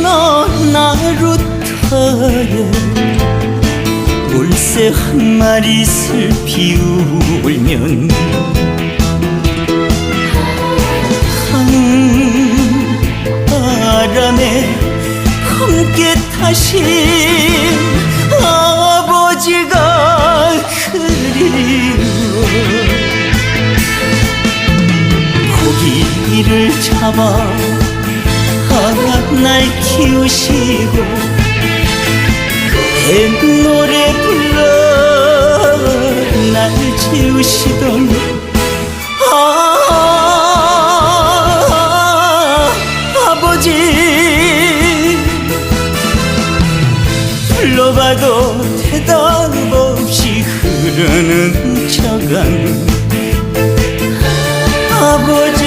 너 나루터에 물새 한 마리 슬피 울면 한 바람에 함께 다시 아버지가 그리워 고기를 잡아 날 키우시고 그 노래 불러 날 지우시던 아, 아버지. 불러봐도 대답 없이 흐르는 저간 아버지.